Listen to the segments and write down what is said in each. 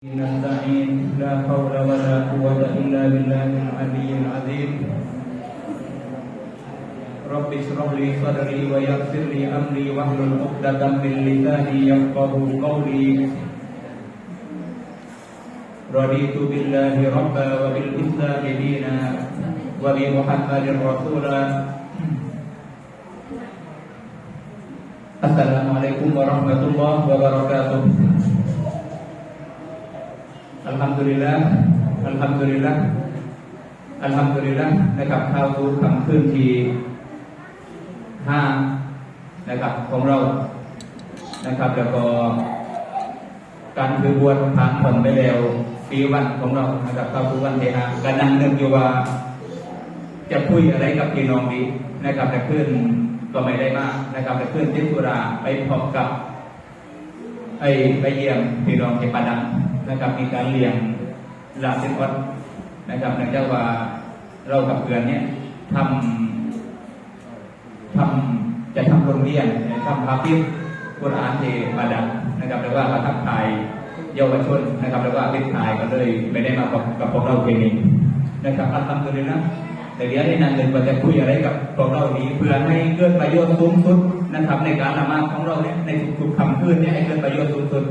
نستعين لا حول ولا قوة إلا بالله العلي العظيم رب اشرح لي صدري ويسر لي أمري واحلل عقدة من لساني يفقه قولي رضيت بالله ربا وبالإسلام دينا وبمحمد رسولا السلام عليكم ورحمة الله وبركاته อัลฮัมดุลิลละอัลฮัมดุลิลละอัลฮัมดุลิลละนะครับข้าสู่คำขึ้นที่ห้านะครับของเรานะครับ แล้วก็ การคือบวชผ่านผลไปแล้วปีวันของเรานะครับข้าสู่วันเท้าก็นั่งนึกอยู่ว่า จะคุยอะไรกับพี่น้องดีนะครับ แต่ขึ้นก็ไม่ได้มากนะครับ แต่ขึ้นที่สุราไปพบกับ ไอ้ไปเยี่ยมพี่น้องที่ปาดัง นะครับมีการเลี้ยงลาสิบวัดนะครับเนื่องจากว่าเรากับเพื่อนเนี่ยทำทำจะทำโรงเรียนทำพาพิษกุรอานที่ปาดังนะครับแล้วว่ามาทักทายเยาวชนนะครับแล้วว่าเป็นทายก็เลยไม่ได้มากับกับพวกเราเพียงนี้นะครับอัลฮัมดุลิลละแต่เดี๋ยวในนั้นเลยว่าจะคุยอะไรกับพวกเรานี้เพื่อให้เกิดประโยชน์สูงสุดนะครับในการละมาของเราเนี่ยในทุกๆคำคืนเนี่ยให้เกิดประโยชน์สูงสุด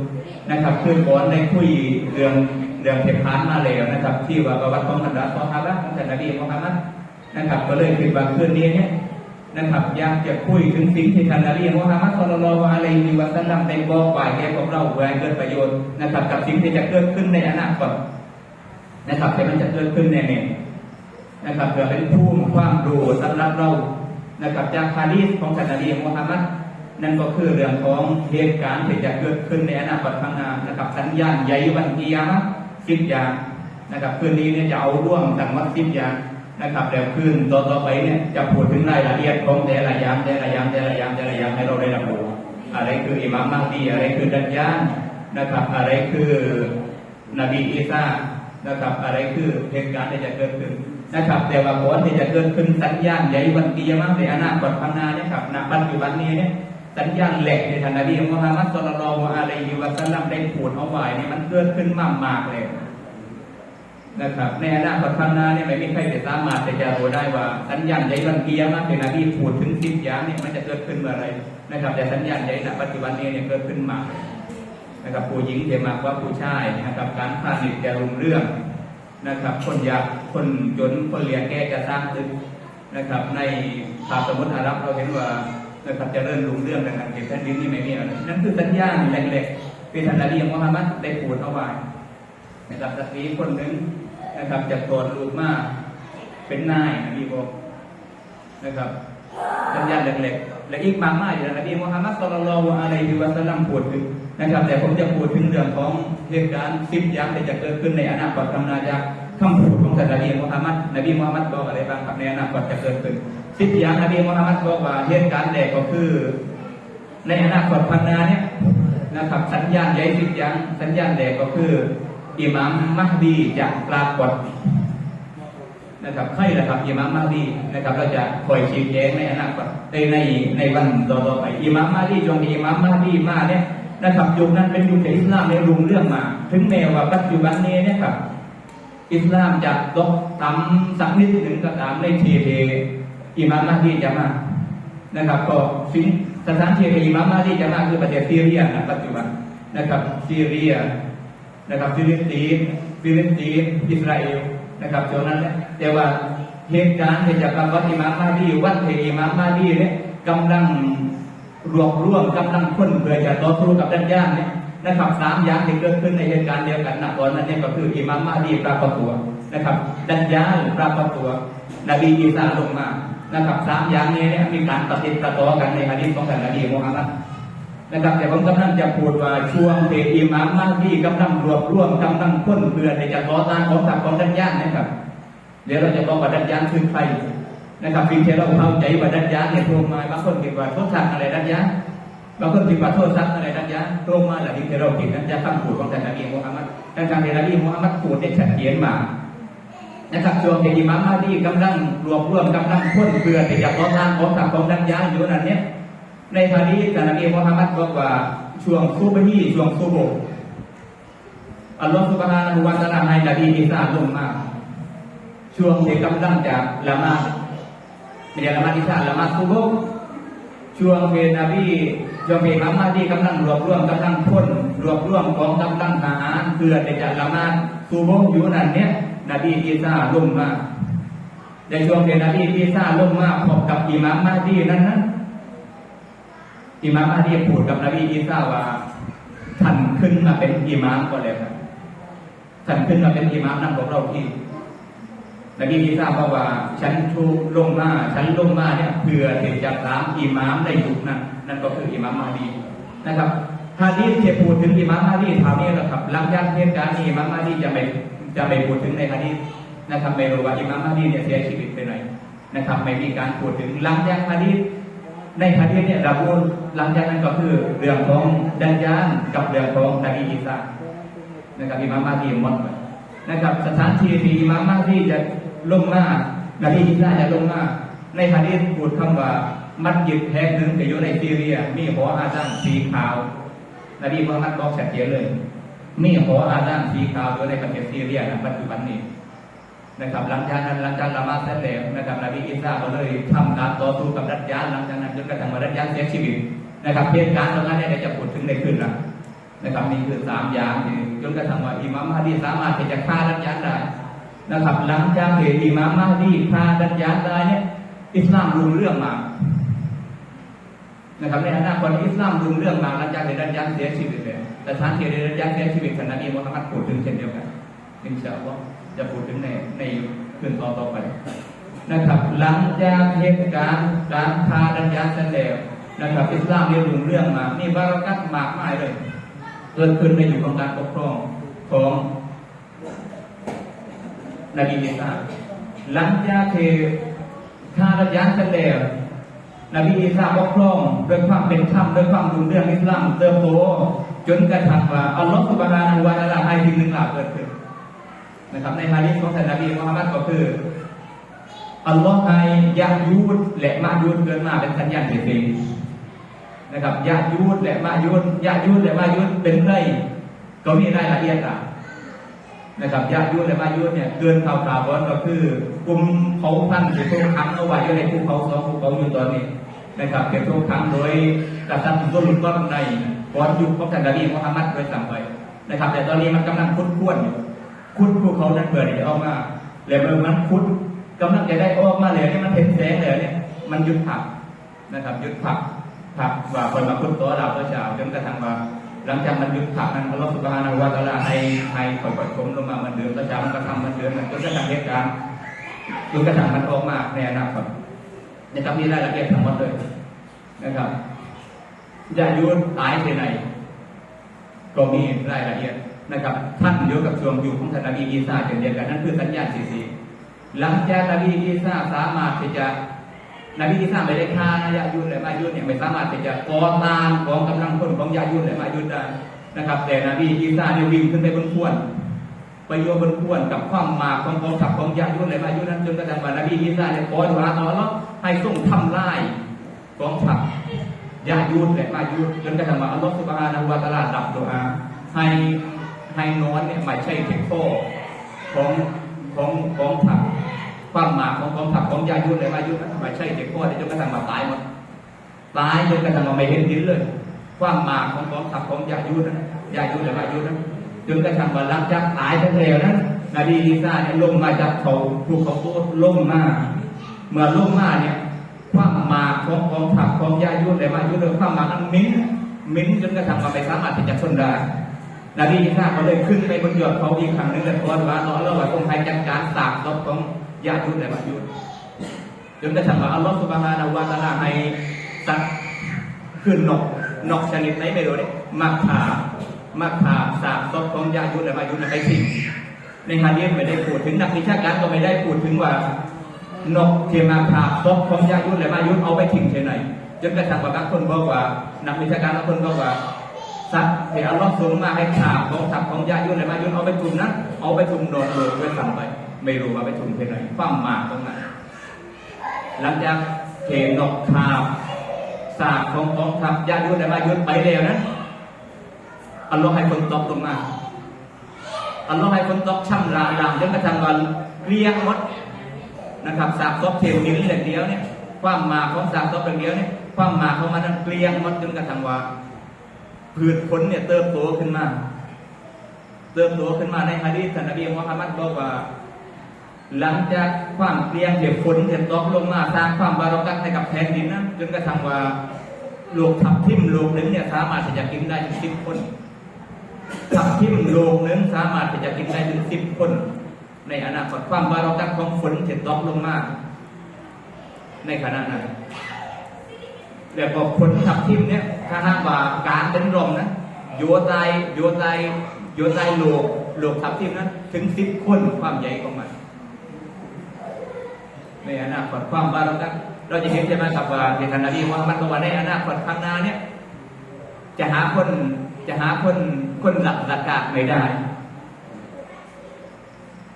นะครับคือก่อนได้คุยเรื่องเรื่องเทพานมาแล้วนะครับ ที่ว่าประวัติของบรรดาซอฮาบะของท่านนบีมุฮัมมัดนะครับ ก็เลยคิดว่าคืนนี้เนี่ยนะครับอยากจะคุยถึงสิ่งที่ท่านนบีมุฮัมมัดสุลลัลลอฮุอะลัยฮิวะซัลลัมได้บอกไว้แก่พวกเราเพื่อให้เกิดประโยชน์นะครับ กับสิ่งที่จะเกิดขึ้นในอนาคตนะครับที่มันจะเกิดขึ้นแน่ๆนะครับเพื่อเป็นภูมิความรู้สำหรับเรานะครับจากฮะดีษของท่านนบีมุฮัมมัด นั่นก็คือเรื่องของเหตุการณ์ที่จะเกิดขึ้นในอนาคตข้างหน้านะครับสัญญาณใหญ่วันกิยามะห์สิบอย่างนะครับคืนนี้เนี่ยจะเอาร่วมทั้งหมดสิบอย่างนะครับแล้วคืนต่อๆไปเนี่ยจะพูดถึงรายละเอียดของแต่ละยางแต่ละยางแต่ละยางแต่ละยางให้เราได้รับรู้อะไรคืออิมามมาฮดีอะไรคือดัจญาลนะครับ อะไรคือนบีอีสานะครับ อะไรคือเหตุการณ์ที่จะเกิดขึ้นนะครับ แต่ว่าผลที่จะเกิดขึ้นสัญญาณใหญ่วันกิยามะห์ในอนาคตข้างหน้าเนี่ยครับณปัจจุบันนี้เนี่ย สัญญาณแหลกที่ท่านนบีมุฮัมมัดสุลลัลลอฮุอะลัยฮิวะซัลลัมได้พูดเอาไว้เนี่ยมันเกิดขึ้นมากมากเลยนะครับในอนาคตข้างหน้าเนี่ยไม่มีใครจะสามารถจะรู้ได้ว่า สัญญาณใหญ่วันกิยมะห์ที่นบีพูดถึงสิบอย่างเนี่ยมันจะเกิดขึ้นเมื่อไรนะครับ แต่สัญญาณใหญ่ณปัจจุบันนี้เนี่ยเกิดขึ้นมากนะครับผู้หญิงจะมากกว่าผู้ชายนะครับ การพาณิชย์จะรุงเรื่องนะครับ คนยากคนจนคนเลี้ยงแก่จะสร้างตึกนะครับ ในภาคสมุทรอารับเราเห็นว่า นะครับจะเริ่มรุ่งเรื่องดันั้นเห็นแผ่นดินนี่ไม่มีอะไรนั่นคือสัญญาณเล็กๆที่ท่านนบีมุฮัมมัดได้พูดเอาไว้นะครับสตรีคนหนึ่งนะครับจะโกรธลูกมาก เป็นนายนบีบอกนะครับสัญญาณเล็กๆและอีกมากมายที่ท่านนบีมุฮัมมัดสุลลัลอฮุอะลัยฮิวะสัลลัมพูดถึงนะครับ แต่ผมจะพูดถึงเรื่องของเหตุการณ์สิบอย่างที่จะเกิดขึ้นในอนาคตข้างหน้าจากคำพูด ของท่นบีมุฮัมมัดนบีมุฮัมมัดบอกอะไรบ้างครับในอนาคตจะเกิดขึ้นสิบอย่างนบีมุฮัมมัดบอกว่าเหตุการณ์แรกก็คือ ในอนาคตข้างหน้าเนี่ยนะครับสัญญาณใหญ่สิบอย่างสัญญาณแรกก็คืออิหมัมมัฮดีจะปรากฏนะครับใครละครับอิหมัมมาดีนะครับเราจะคอยชี้แจงในอนาคตในในในวันต่อๆไปอิหมัมมาดีจงมีอิหมัมมาดีมาเนี่ยนะครับยุคนั้นเป็นยุคที่อิสลามในรุ่งเรื่องมา ถึงแม้ว่าปัจจุบันนี้เนี่ยครับ อิสลามจะตกต่ำสักนิดหนึ่งก็ตามในเทเทอิมัมมาดีจะมานะครับ ก็สิ่งสถานที่ที่อิมัมมาดีจะมาคือประเทศซีเรียนะปัจจุบันนะครับซีเรียนะครับฟิลิปปินส์ฟิลิปปินส์อิสราเอลนะครับช่วงนั้นเนี่ยแต่ว่าเหตุการณ์ที่จะกำวัดอิมามมาดีวันเทอิมามมาดีเนี่ยกำลังรวบรวมกำลังพ้นเพื่อจะต่อสู้กับดันย่านเนี่ย นะครับสามอย่างที่เกิดขึ้นในเหตุการณ์เดียวกันนะตอนนั้นเนี่ยก็คืออิมามมาดีปรากฏตัวนะครับ ดันย่านปรากฏตัวนบีอีสาลงมานะครับสามอย่างนี้เนี่ยมีการปฏิบัติต่อกันในฮะดีษของท่านนบีมุฮัมมัดนะครับแต่ผมกำลังจะพูดว่าช่วงเทอิมามมาที่กำลังรวบรวมกำลังค้นเพื่อที่จะต่อต้านของสังของดันยานะครับ เดี๋ยวเราจะบอกว่าดันยาคือใครนะครับเพียงแค่เราเข้าใจว่าดันยาเนี่ยตรงมาบางคนคิดว่าโทษทักอะไรดันยานบางคนคิดว่าโทษทักอะไรดันยา นตรงมาแหละเพียงแค่เราคิดนั้นจะคำพูดของท่านนบีมุฮัมมัดท่านการนบีมุฮัมมัดพูดได้ชัดเจนมานะครับช่วงที่อิหมามมาดีกำลังรวบรวมกำลังค้นเพื่อที่จะต่อต้านของสังของดันยาอยู่นั้นเนี่ยในฮะดีษท่านนบีมุฮัมมัดบอกว่าช่วงซูบะฮีช่วงซูโบอัลลอฮฺสุบฮานะฮูวะตะอาลาให้นบีอีสลามลงมาช่วงที่กำลังจะละหมาดไม่ใช่ละหมาดอิสลามละหมาดซุบฮ์ช่วงที่นบี ช่วงที่อิหมัมมาดีกำลังรวบรวมกำลังพลรวบรวมกองกำลังทหารเพื่อที่จะละมาดซุบฮ์อยู่นั่นเนี่ยนบีอีสาลงมาในช่วงที่นบีอีสาลงมาพบกับอิมัมมาดีนั้นนั้นอิมัมมาดีพูดกับนบีอีสาว่าท่านขึ้นมาเป็นอิมามก็แล้วกันท่านขึ้นมาเป็นอิมามนั่งของเราที่นบีอีสาบอกว่า ฉันทูลงมาฉันลงมาเนี่ยเพื่อที่จะตามอิมามในยุคนั้น นั่นก็คืออิมามมาดีนะครับฮะดีษที่พูดถึงอิมามมาดีถานี้นะครับหลังจากเหตุการณ์นี้อิมามมาดีจะไม่จะไม่พูดถึงในฮะดีนะครับไม่รู้ว่าอิมามมาดีเนี่ยเสียชีวิตไปไหนนะครับไม่มีการพูดถึงหลังจากฮะดีในฮะดีเนี่ยระบุหลังจากนั้นก็คือเรื่องของดัญญานกับเรื่องของนบีอีสานะครับอิมามมาดีหมดนะครับสถานที่ที่อิมามมาดีจะลงมานบีอิสาจะลงมาในฮะดีษพูดคำว่า มัสยิดแห่งหนึ่งที่อยู่ในซีเรีย มีหออาซานสีขาว นบีมุฮัมมัดบอกชัดเจนเลย มีหออาซานสีขาวอยู่ในประเทศซีเรียในปัจจุบันนี้นะครับหลังจากนั้นหลังจากละมาเสร็จแล้วนะครับนบีอิสาก็เลยทำการต่อสู้กับดัจญานหลังจากนั้นจนกระทั่งว่าดัจญานเสียชีวิตนะครับเหตุการณ์ตรงนั้นเนี่ยเดี๋ยวจะพูดถึงในคืนหลังนะครับนี่คือสามอย่างที่จนกระทั่งว่าอิมัมมาดีสามารถที่จะฆ่าดัจญานได้นะครับ หลังจากเหตุอิมัมมาดีฆ่าดัจญานได้เนี่ยอิสลามรุ่งเรื่องมาก นะครับในอนาคตอิสลามรุ่งเรื่องมาลังจากเหตุดัจญานเสียชีวิตเลยแต่ทานเหตุดัจญานเสียชีวิตท่านนบีมุฮัมมัดพูดถึงเช่นเดียวกันอินชาอัลลอฮ์จะพูดถึงในในคืนต่อต่อไปนะครับหลังจากเหตุการณ์การฆ่าดัจญานเสร็จแล้วนะครับอิสลามเรียนรุ่งเรื่องมานี่บารักัตมากมายเลยเกิดขึ้นในอยู่ของการปกครองของนบีอีสาหลังจากที่ข้าราชการเสร็จแล้ว นบีอีสาปกครองด้วยความเป็นธรรมด้วยความรุ่งเรืองอิสลามเติบโตจนกระทั่งว่าอัลลอฮฺสุบฮานะฮูวะตะอาลาให้สิ่งหนึ่งหลักเกิดขึ้นนะครับในฮะดีษของท่านนบีมุฮัมมัดก็คืออัลลอฮ์ให้ยะยูดและมายูดเกิดมาเป็นสัญญาณเสียงนะครับยายูดและมายุดยายูดและมายุดเป็นไรก็มีรายละเอียดอะ นะครับยายูดและมายุดเนี่ยเกินข่าวข่าวบอลก็คือกลุ่มเขาพันที่ถูกขังเอาไว้อยู่ในภูเขาสองภูเขาอยู่ตอนนี้นะครับเป็นถูกขังโดยกษัตริย์ซุลก็ในก่อนยุคของท่านนบีมุฮัมมัดโดยสั่งไปนะครับ แต่ตอนนี้มันกำลังคุดค้วนอยู่คุดภูเขานั้นเปิดจะออกมาแล้วเมื่อมันคุดกำลังจะได้ออกมาแล้วเนี่ยมันเห็นแสงแล้วเนี่ยมันหยุดผักนะครับหยุดผักผักว่าคนมาคุ้นตัวเราก็จะจนกระทั่งว่า หลังจากมันหยุดผักนั้นอัลลอฮฺสุบฮานาหูวะตะลาให้ให้ปล่อยปล่อยผมลงมามันเดิมก็จะมันก็ทำมันเดิมมันจนกระทั่งเหตุการณ์จนกระทั่งมันออกมาในอนาคตนะครับมีรายละเอียดทั้งหมดเลยนะครับยายุนตายที่ไหนก็มีรายละเอียดนะครับ ท่านอยู่กับช่วงอยู่ของท่านนบีอีสาเช่นเดียวกันนั่นคือสัญญาณสีสีหลังจากนบีอีสาสามารถที่จะ นบีที่สร้างไม่ได้ฆ่ายายุนและมายุนเนี่ยไม่สามารถที่จะก่อตามของกำลังพลของยายุนและมายุนได้นะครับ แต่นบีอีสาเนี่ยวิ่งขึ้นไปบนขวนไปโยบนขวนกับความมาของกองทัพของยายุนและมายุนนั้นจนกระทั่งว่านบีอีสาเนี่ยขอดุอาต่อแล้วให้ส่งทำลายกองทัพยายุนและมายุนจนกระทั่งว่าอัลลอฮฺสุบฮานะฮูวะตะอาลาดับดุอาให้ให้นอนเนี่ยไม่ใช่เทคโคของของกองทัพ ความหมากของกองทัพของยายุทธเลยมายุทธไม่ใช่เด็กพ่อที่จนกระทั่งมาตายหมดตายจนกระทั่งมาไม่เห็นดินเลย ความหมากของกองทัพของยายุทธนั้นยายุทธเลยมายุทธนั้นจนกระทั่งมาลังจากตายทั้งแล้วนั้นนบีอีสาเนี่ยลงมาจากเขาภูเขาโตลงมมาเมื่อลงมมาเนี่ยความหมากของกองทัพของยายุทธเลยมายุทธเลยความหมากนั้นมิ้นมิ้นจนกระทั่งมาไม่สามารถที่จะทนได้นบีอีสาก็เลยขึ้นไปบนยอดเขาอีกครั้งหนึ่งแต่ก่อนว่าเราเราว่าต้องให้จัดการสากรบของ ญาติยุทธและมายุทธจนกระทั่งว่าอัลลอฮฺสุบฮานาวะตะอาลาให้สัตว์คือนกนกชนิดไหนไม่รู้เนี่ยมาขามาขาสากรบของญาติยุทธและมายุทธไปทิ้งในฮะดีษไม่ได้พูดถึงนักวิชาการก็ไม่ได้พูดถึงว่านกเทมาขาศพของญาติยุทธและมายุทธเอาไปทิ้งที่ไหนจนกระทั่งว่าบางคนบอกว่านักวิชาการบางคนบอกว่าสัตว์ที่อัลลอฮ์ส่งมาให้ข่าวของสัตว์ของยายุนอะไรมายุนเอาไปถุมนั้นเอาไปถุมโดนเลยไว้ทำไป ไม่รู้ว่าไปถุมที่ไหนความหมากตรงไหนหลังจากเทนกข่าวสากของของทัพยายุนอะไรมายุนไปแล้วนั้นอัลลอฮ์ให้ฝนตกลงมาอัลลอฮ์ให้ฝนตกช่ำลางลางจนกระทั่งวันเรียงหมดนะครับสากซบเทวนินเล็กเดียวเนี่ยความหมาของสากซบเล็กเดียวเนี่ยความหมาของมันนั้นเกลียงหมดจนกระทั่งว่าพืชผลเนี่ยเติบโตขึ้นมา เติบโตขึ้นมาในฮะดีษท่านนบีมุฮัมมัดบอกว่า หลังจากความเกลียงเดี๋ยวฝนเดี๋ยวตกลงมาสร้างความบารักัตให้กับแผ่นดินนะจนกระทั่งว่าโลกทับทิมโลกหนึ่งเนี่ยสามารถที่จะกินได้ถึงสิบคนทับทิมโลกหนึ่งสามารถที่จะกินได้ถึงสิบคน ในอนาคตความบารักัตของฝนเดี๋ยวตกลงมาในขณะนั้นแล้วก็ผลทับทิมเนี่ยถ้าหากว่าการเป็นลมนะโยไตโยไตโยไตโลกโลกทับทิมนั้นถึงสิบคนความใหญ่ของมัน ในอนาคตความบารักเราจะเห็นใช่ไหมครับว่าในขณะที่ว่ามันบอกว่าในอนาคตข้างหน้าเนี่ย จะหาคนจะหาคนคนหลักหลักกาไม่ได้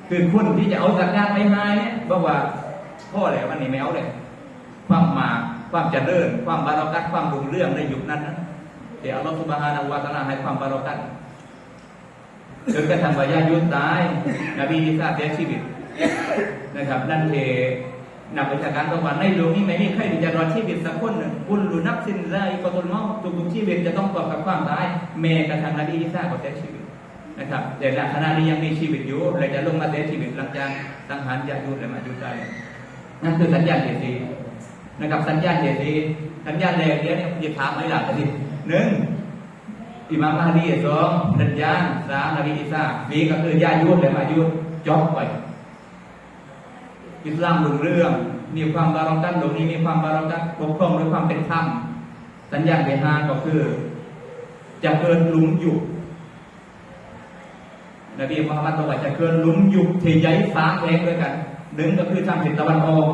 คือคนที่จะเอาสักการไปให้เนี่ยบอกว่าพ่อแหละวันนี้ไม่เอาเลยความมาความเจริญความบารักัตความรุ่งเรื่องในยุคนั้นนะเดี๋ยวอัลลอฮฺสุบฮานาวาตะอาให้ความบารักัตจนกระทั่งว่ายายุดตายนบีอีสาเสียชีวิตนะครับ นั่นเอง นักวิชาการบอกว่าในโลกนี้ไม่มีใครที่จะรอดชีวิตสักคนหนึ่งกุลูนับสินไลกอตุลเมาทุกๆชีวิตจะต้องประกอบกับความตายแม้กระทั่งนบีอีสาก็เสียชีวิตนะครับ แต่ในขณะนี้ยังมีชีวิตอยู่เลยจะลงมาเสียชีวิตหลังจากสังหารยายุดและมายุดได้นั่นคือสัญญาณเหตุดีนะครับสัญญาณเหตุดีสัญญาณแรกเนี่ยจะถามไม่หลักสิหนึ่งอิมามมาดีสองดัญญาณสามนบีอีสาสี่ก็คือยายุดและมายุดจบไป อิสลามรุ่งเรือง มีความบารักัตตรงนี้มีความบารักัตปกครองด้วยความเป็นธรรมสัญญาณที่ห้าก็คือ จะเกิดลุมยุบนบีมุฮัมมัดบอกว่าจะเกิดลุมยุบที่ใหญ่สามแห่งด้วยกันหนึ่งก็คือทางทิศตะวันออก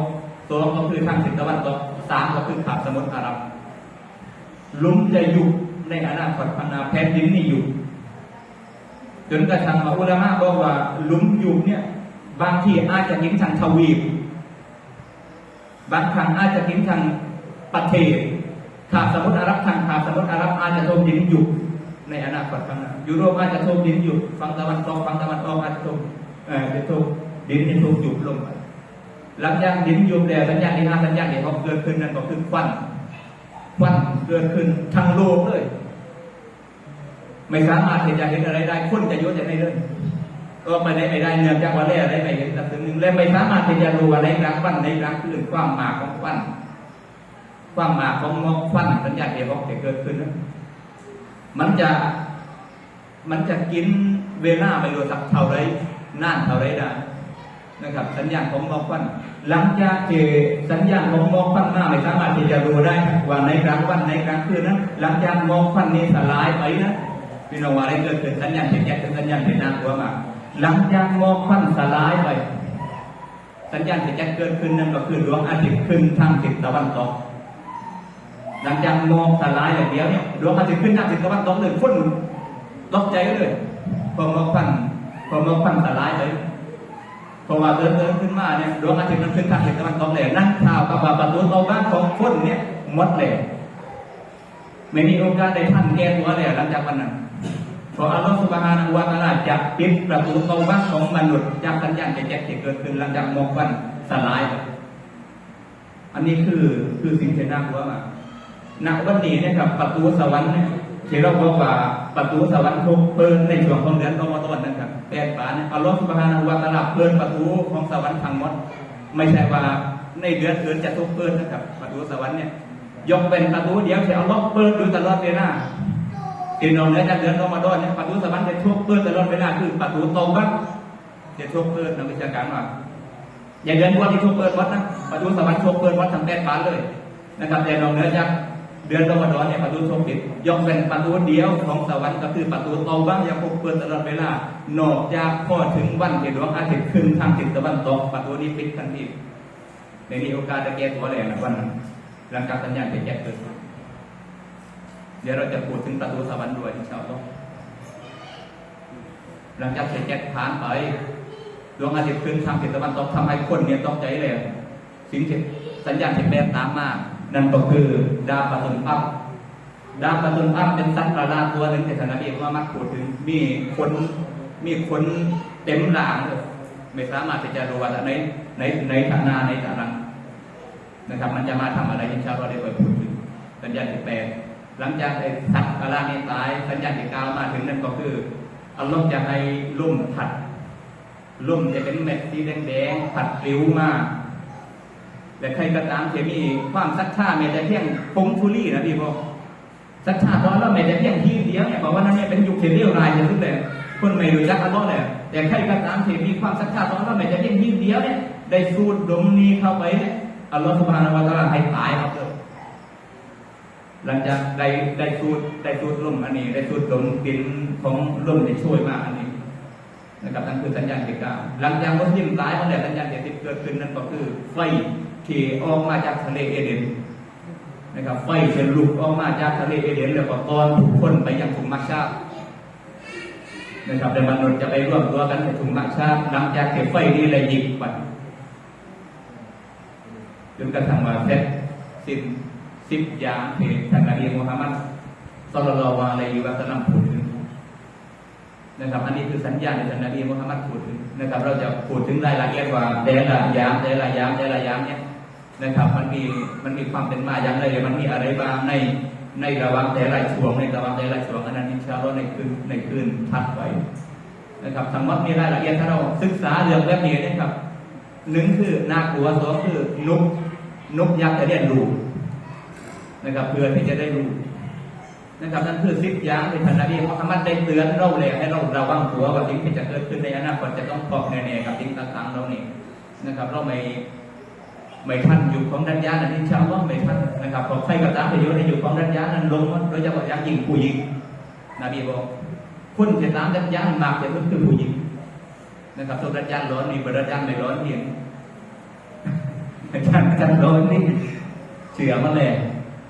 สองก็คือทางทิศตะวันตกสามก็คือขาบสมุทรอาหรับลุมจะยุบในอนาคตพันนาแผ่นดินนี่ยุบจนกระทั่งมาอุลามะบอกว่าลุมยุบเนี่ย บางทีอาจจะกินทางทวีป บางครั้งอาจจะกินทางประเทศขาบสมุทรอาหรับทางขาบสมุทรอาหรับอาจจะทมดินอยู่ ในอนาคตข้างหน้ายุโรปอาจจะทมดินอยู่ฝั่งตะวันตกฝั่งตะวันออกอาจจะทมเอ่อจะทมดินที่ทมยุบลงไปหลังจากดินยุบแล้วสัญญาณที่ห้าสัญญาณที่เขาเกิดขึ้นนั่นก็คือควันควันเกิดขึ้นทั้งโลกเลย ไม่สามารถที่จะเห็นอะไรได้คนจะยุ่งจะไม่เรื่อง ก็ไม่ได้ไม่ได้เนื่องจากว่าแร่ได้ไม่เห็นสักหนึ่งและไม่สามารถที่จะรู้ว่าในกลางวันในกลางคืนความหมากของวันความหมากของหมอกควันสัญญาณเดียวบอกจะเกิดขึ้นนะมันจะมันจะกินเวลาไปรู้สักเท่าไรนานเท่าไรได้นะครับ สัญญาณของหมอกควันหลังจากที่สัญญาณของหมอกควันมาไม่สามารถที่จะรู้ได้ว่าในกลางวันในกลางคืนนั้นหลังจากหมอกควันนี้สลายไปนะพี่น้องว่าอะไรเกิดขึ้นสัญญาณเห็นแยกเป็นสัญญาณเป็นนากลัวมาก หลังจากหมอกควันสลายไป สัญญาณที่จะเกิดขึ้นนั่นก็คือดวงอาทิตย์ขึ้นทางทิศตะวันตก หลังจากหมอกสลายอย่างเดียวเนี่ยดวงอาทิตย์ขึ้นทางทิศตะวันตกเลยคนตกใจเลยพอหมอกควันพอหมอกควันสลายไปเพราะว่าเดินเดินขึ้นมาเนี่ยดวงอาทิตย์มันขึ้นทางทิศตะวันตกเลยนั่นข่าวกับประตูเตาบ้านของคนเนี่ยหมดเลยไม่มีโอกาสได้ท่านแก้ตัวเลยหลังจากวันนั้น ราะอัลลอฮฺสุบฮานะฮูวะตะอาลาจะปิดประตูเตาบ้านของมนุษย์จากสัญญาณแจ๊กที่เกิดขึ้นหลังจากมอกวันสลาย อันนี้คือคือสิ่งที่น่ากลัวมากณวันนี้เนะครับ ประตูสวรรค์เนี่ยที่เราบอกว่าประตูสวรรค์ถูกเปิดในช่วงของเดือนรอมฎอนนะครับแปดปาเนี่ยอัลลอฮฺสุบฮานะฮูวะตะอาลาเปิดประตูของสวรรค์ทั้งหมด ไม่ใช่ว่าในเดือนอื่นจะถูกเปิดนะครับ ประตูสวรรค์เนี่ยยกเป็นประตูเดียวที่อัลลอฮฺเปิดอยู่ตลอดเวลา ที่นองเนื้อจากเดือนรอมฎอนเนี่ยประตูสวรรค์จะทุกเปิดตลอดเวลาคือประตูโตบัตจะทุกเปิดนักวิชาการว่าอย่าเดือนวันที่ทุกเปิดวัดนะประตูสวรรค์ทุกเปิดวัดทั้งแปดบานเลยนะครับแต่นองเนื้อจากเดือนรอมฎอนเนี่ยประตูทุกปิดยกเป็นประตูเดียวของสวรรค์ก็คือประตูโตบัตยังคงเปิดตลอดเวลานอกจากพอถึงวันที่ดวงอาทิตย์ขึ้นทางทิศตะวันตกประตูนี้ปิดทันทีในนี้โอกาสจะแก้ตัวแล้วนะวันหลังจากสัญญาณเป็นแกเกิด เดี๋ยวเราจะพูดถึงประตูสวรรค์ด้วยอินชาอัลลอฮ์หลังจากเสร็จแจ็คผ่านไปดวงอาทิตย์ขึ้นทางทิศตะวันตกทำให้คนเนี่ยตกใจเลยสิ่งที่สัญญาณที่แปลตามมา นั่นก็คือดาวปะตุนอัพดาวปะตุนอัพเป็นสัตว์ประหลาดตัวหนึ่งที่ท่านนบีมุฮัมมัดพูดถึงมีคนมีคนเต็มหลางเลยไม่สามารถที่จะรู้ว่าในในในฐานะในฐานะนะครับ มันจะมาทำอะไรที่ชาวเราได้ไปพูดถึงสัญญาณที่แปด หลังจากไอ้สัตว์กาลานี้ตาย สัญญาณที่ก้ามาถึงนั่นก็คืออัลลอฮ์จะให้ลุ่มผัดลุ่มจะเป็นเม็ดสีแดงๆผัดปลิวมาแต่ใครก็ตามที่มีความศรัทธาแม้แต่เพียงฟงทุลี่นะพี่บอกศรัทธาตอนเราแม้แต่เพียงที่เดียวเนี่ยบอกว่านั่นเนี่ยเป็นยุคที่เรียวรายจะทุกเลยคนไม่รู้จักอัลลอฮ์เลยแต่ใครก็ตามที่มีความศรัทธาตอนเราแม้แต่เพียงที่เดียวเนี่ยได้สูดดมนี้เข้าไปเนี่ยอัลลอฮ์สุบฮานะฮูวะตะลาให้ตายครับเลย หลังจากได้ได้สูดได้สูดลมอันนี้ ได้สูดดมกลิ่นของลมที่ช่วยมากอันนี้นะครับนั่นคือสัญญาณที่เก้าหลังจากมุสลิมตายมาแล้วสัญญาณที่สิบเกิดขึ้นนั่นก็คือไฟที่ออกมาจากทะเลเอเดนนะครับไฟเป็นลุกออกมาจากทะเลเอเดนแล้วก็ตอนทุกคนไปยังถุงมักชานะครับแต่มนุษย์จะไปร่วมตัวกันในถุงมักชาหลังจากเก็บไฟนี้เลยยิงไปจนกระทั่งมาเสร็จสิ้น สิบอย่างที่ท่านนบีมุฮัมมัดศ็อลลัลลอฮุอะลัยวะซัลลัมพูดถึงนะครับ อันนี้คือสัญญาณในท่านนบีมุฮัมมัดพูดถึงนะครับ เราจะพูดถึงรายละเอียดว่าแต่ละยามแต่ละยามแต่ละยามเนี่ยนะครับ มันมีมันมีความเป็นมาอย่างไรมันมีอะไรบ้างในในระหว่างแต่ละช่วงในระหว่างแต่ละช่วงอันนั้นอินชาอัลลอฮ์ในคืนในคืนถัดไปนะครับทั้งหมดมีรายละเอียดถ้าเราศึกษาเรื่องแบบนี้นะครับหนึ่งคือน่ากลัวสองคือนุกนกยักษ์จะเรียนรู้ นะครับเพื่อที่จะได้รู้นะครับนั่นคือสิบอย่างที่ท่านนบีมุฮัมมัดได้เตือนเราแล้วให้เราระวังตัวว่าสิ่งที่จะเกิดขึ้นในอนาคตจะต้องพบแน่ๆกับสิ่งต่างๆเราเนี่ยนะครับ เราไม่ไม่ทันอยู่ของดัญญาณอันนี้ชาวว่าไม่ทันนะครับพอใครก็ตามที่อยู่ในอยู่ของดัญญานั้นลงมันโดยเฉพาะอย่างยิงผู้หญิงนบีบอกคุณจะตามดัญญามากจะเป็นคือผู้หญิงนะครับส่วดัญญาร้อนนี่บดัญญาไม่ร้อนเพียงดัญญาณดัญญาณร้อนนี่เชื่อมาเลย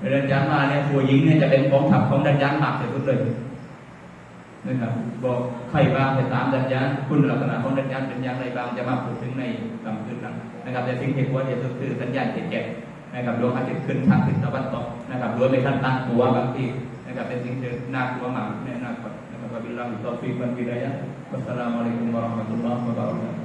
เดินยานมาเนี่ยผู้หญิงเนี่ยจะเป็นกองทัพของดันยานมากที่สุดเลยนะครับบอกใครบ้างไปตามดันยานคุณลักษณะของดันยานเป็นอย่างไรบ้างจะมาพูดถึงในคำคืนนั้นนะครับแต่สิ่งที่ควรที่สุดคือสัญญาณที่เจ็ดนะครับดวงอาทิตย์ขึ้นทางทิศตะวันตกนะครับโดยไม่ทันตั้งตัวบางทีนะครับเป็นสิ่งที่น่ากลัวมากในอนาคตนะครับบิลลาฮิตอฟิกวันบิดายะฮ์วัสสลามุอะลัยกุมวะเราะห์มะตุลลอฮ์วะบะเราะกาตุ